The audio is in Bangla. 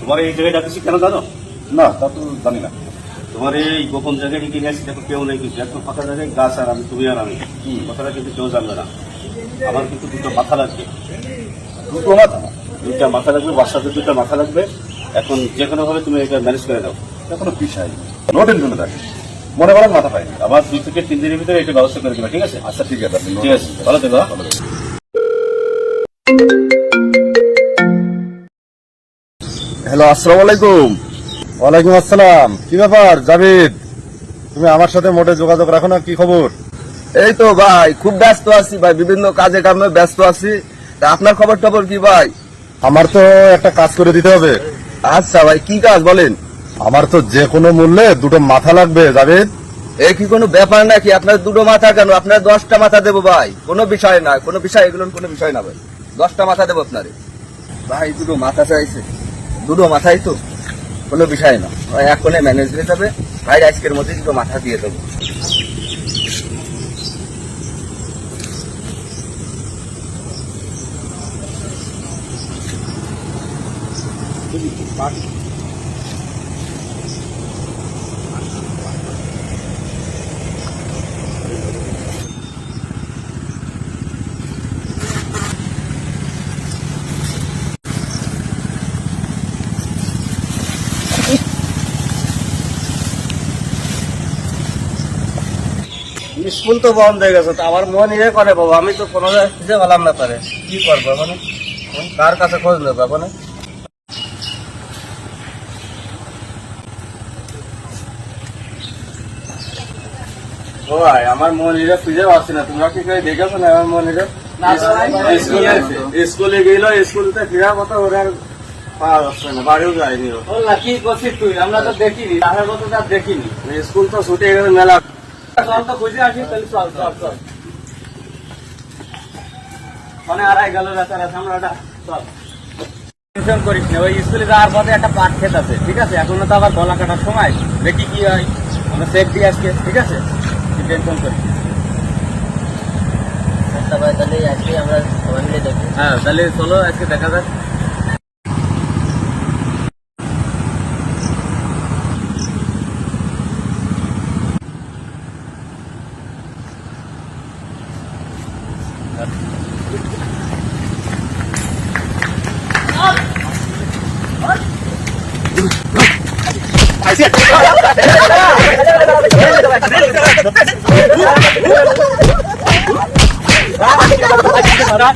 তোমার এই জায়গায় ডাকছি কেন জানো? না তা তো জানি না। তোমার এই গোপন জায়গায় ডেকে নিয়ে আসছি দেখো কেউ নেই কিছু একদম ফাঁকা জায়গায় গাছ আর আমি তুমি আর আমি। কথাটা কিন্তু কেউ জানবে না। আমার কিন্তু দুটো মাথা লাগবে। দুটো মাথা? দুইটা মাথা লাগবে বাচ্চাদের দুইটা মাথা লাগবে। এখন যে কোনো ভাবে তুমি এটা ম্যানেজ করে দাও এখনও পিছাই নো। টেনশনে থাকে মনে করেন মাথা পাইনি। আবার দুই থেকে তিন দিনের ভিতরে এটা ব্যবস্থা করে দেবে ঠিক আছে? আচ্ছা ঠিক আছে ঠিক আছে। ভালো থেকো। হ্যালো আসসালামু আলাইকুম। ওয়ালাইকুম আসসালাম। কি ব্যাপার জাবিদ তুমি আমার সাথে মোটে যোগাযোগ রাখো না কি খবর? এই তো ভাই খুব ব্যস্ত আছি ভাই বিভিন্ন কাজে কামে ব্যস্ত আছি। তা আপনার খবর টবর কি ভাই? আমার তো একটা কাজ করে দিতে হবে। আচ্ছা ভাই কি কাজ বলেন? আমার তো যে কোনো মূল্যে দুটো মাথা লাগবে জাবিদ এ কি কোনো ব্যাপার নাকি? আপনার দুটো মাথা কেন? আপনার দশটা মাথা দেবো ভাই। কোনো বিষয় না কোনো বিষয় এগুলো কোনো বিষয় না ভাই। দশটা মাথা দেবো আপনারে। ভাই দুটো মাথা চাইছে। দুটো মাথায় তো, কোনো বিষয় না। এক কোণে ম্যানেজ হয়ে যাবে, ভাই আজকের মধ্যে দুটো মাথা দিয়ে দেবো। স্কুল তো বন্ধ হয়ে গেছে তো আমার মন ইয়ে করে বাবা আমি তো কোনো জায়গায় খুঁজে পেলাম না তারে। কি করব মানে কার কাছে খোঁজ নেব মানে ভাই আমার মন ইরে খুঁজে পাচ্ছি না তোমরা কি করে দেখেছ না আমার মনিরে স্কুলে স্কুলে গেল স্কুলতে ফেরার কথা ওরা আর পাওয়া যাচ্ছে না বাড়িও যায়নি ও। কি করছিস তুই? আমরা তো দেখিনি মতো তো দেখিনি। স্কুল তো ছুটে গেছে মেলা চল তো আসি তাহলে চল চল চল। মানে আড়াই গেল রাতে রাতে আমরা চল। টেনশন করিস না ওই স্কুলে যাওয়ার পথে একটা পাট খেত আছে ঠিক আছে? এখনও তো আবার গলা কাটার সময়। দেখি কি হয় আমরা সেফ দিয়ে আজকে ঠিক আছে? টেনশন করিস। তাহলে আজকে আমরা সবাই মিলে দেখি হ্যাঁ তাহলে চলো আজকে দেখা যাক। 아,